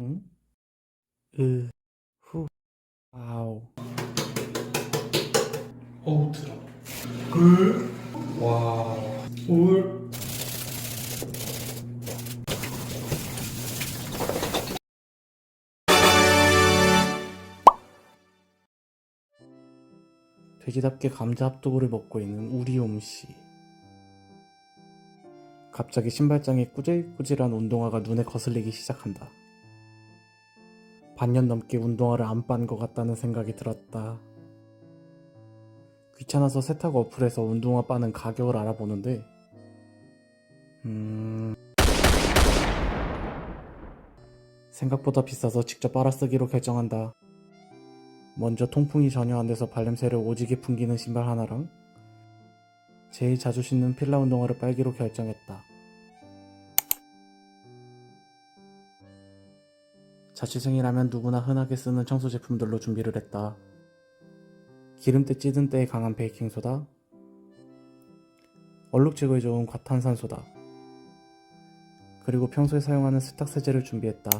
응? 으, 후, 아우. 어우 들어 그 와, 울 돼지답게 감자 합독을 먹고 있는 우리옴 씨. 갑자기 신발장에 꾸질꾸질한 운동화가 눈에 거슬리기 시작한다. 반년 넘게 운동화를 안 빤 것 같다는 생각이 들었다. 귀찮아서 세탁 어플에서 운동화 빠는 가격을 알아보는데, 음, 생각보다 비싸서 직접 빨아쓰기로 결정한다. 먼저 통풍이 전혀 안 돼서 발냄새를 오지게 풍기는 신발 하나랑 제일 자주 신는 필라 운동화를 빨기로 결정했다. 자취생이라면 누구나 흔하게 쓰는 청소 제품들로 준비를 했다. 기름때 찌든 때에 강한 베이킹소다, 얼룩 제거에 좋은 과탄산소다, 그리고 평소에 사용하는 세탁세제를 준비했다.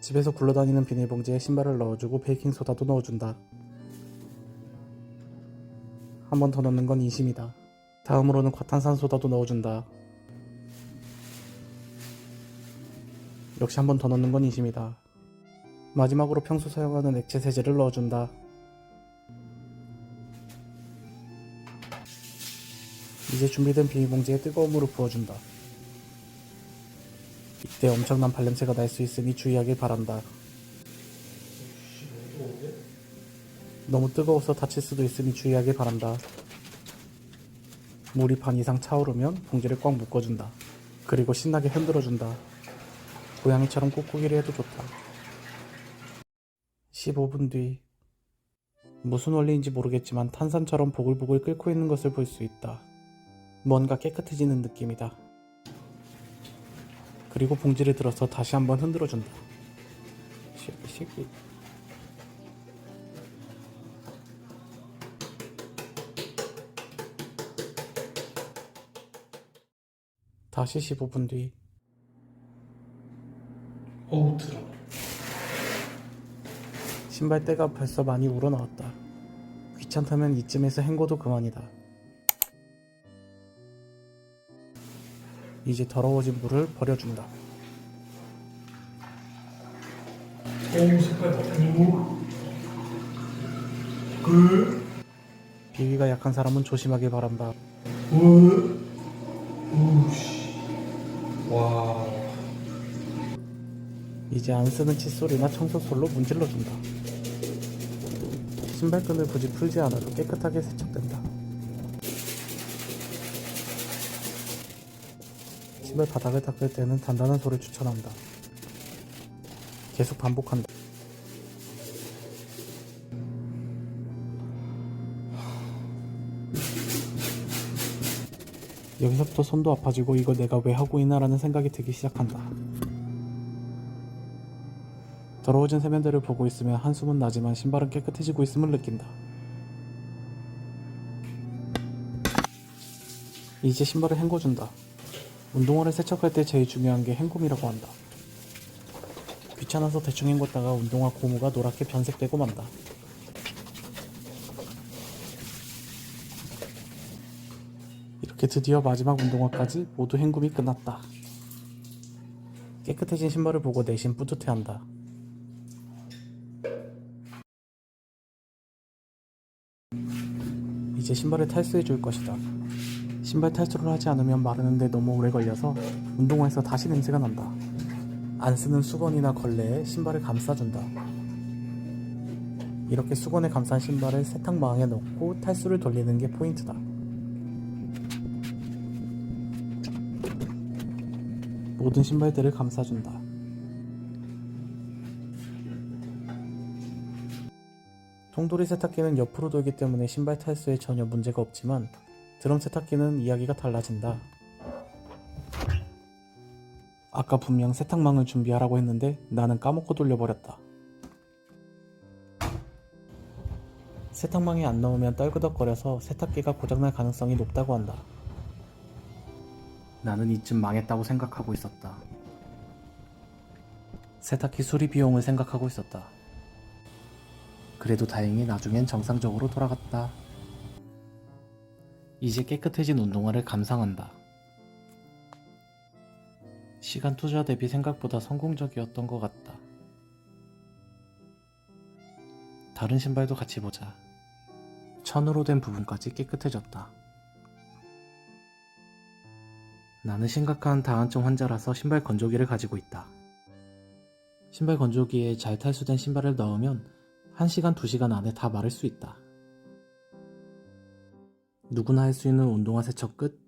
집에서 굴러다니는 비닐봉지에 신발을 넣어주고 베이킹소다도 넣어준다. 한 번 더 넣는 건 인심이다. 다음으로는 과탄산소다도 넣어준다. 역시 한 번 더 넣는 건 인심이다. 마지막으로 평소 사용하는 액체 세제를 넣어준다. 이제 준비된 비닐봉지에 뜨거운 물을 부어준다. 이때 엄청난 발냄새가 날 수 있으니 주의하길 바란다. 너무 뜨거워서 다칠 수도 있으니 주의하길 바란다. 물이 반 이상 차오르면 봉지를 꽉 묶어준다. 그리고 신나게 흔들어준다. 고양이처럼 꾹꾹이를 해도 좋다. 15분 뒤. 무슨 원리인지 모르겠지만 탄산처럼 보글보글 끓고 있는 것을 볼 수 있다. 뭔가 깨끗해지는 느낌이다. 그리고 봉지를 들어서 다시 한번 흔들어준다. 다시 15분 뒤. 어우 들어 신발대가 벌써 많이 우러나왔다. 귀찮다면 이쯤에서 헹궈도 그만이다. 이제 더러워진 물을 버려준다. 어우 색깔 봐 그, 비위가 약한 사람은 조심하길 바란다. 울 우씨 와 이제 안 쓰는 칫솔이나 청소솔로 문질러준다. 신발끈을 굳이 풀지 않아도 깨끗하게 세척된다. 신발 바닥을 닦을 때는 단단한 솔을 추천한다. 계속 반복한다. 여기서부터 손도 아파지고 이걸 내가 왜 하고 있나라는 생각이 들기 시작한다. 더러워진 세면대를 보고 있으면 한숨은 나지만 신발은 깨끗해지고 있음을 느낀다. 이제 신발을 헹궈준다. 운동화를 세척할 때 제일 중요한 게 헹굼이라고 한다. 귀찮아서 대충 헹궜다가 운동화 고무가 노랗게 변색되고 만다. 이렇게 드디어 마지막 운동화까지 모두 헹굼이 끝났다. 깨끗해진 신발을 보고 내심 뿌듯해한다. 이제 신발을 탈수해 줄 것이다. 신발 탈수를 하지 않으면 마르는데 너무 오래 걸려서 운동화에서 다시 냄새가 난다. 안 쓰는 수건이나 걸레에 신발을 감싸준다. 이렇게 수건에 감싼 신발을 세탁망에 넣고 탈수를 돌리는 게 포인트다. 모든 신발들을 감싸준다. 통돌이 세탁기는 옆으로 돌기 때문에 신발 탈수에 전혀 문제가 없지만 드럼 세탁기는 이야기가 달라진다. 아까 분명 세탁망을 준비하라고 했는데 나는 까먹고 돌려버렸다. 세탁망에 안 넣으면 떨그덕거려서 세탁기가 고장날 가능성이 높다고 한다. 나는 이쯤 망했다고 생각하고 있었다. 세탁기 수리 비용을 생각하고 있었다. 그래도 다행히 나중엔 정상적으로 돌아갔다. 이제 깨끗해진 운동화를 감상한다. 시간 투자 대비 생각보다 성공적이었던 것 같다. 다른 신발도 같이 보자. 천으로 된 부분까지 깨끗해졌다. 나는 심각한 다한증 환자라서 신발 건조기를 가지고 있다. 신발 건조기에 잘 탈수된 신발을 넣으면 1시간, 2시간 안에 다 마를 수 있다. 누구나 할 수 있는 운동화 세척 끝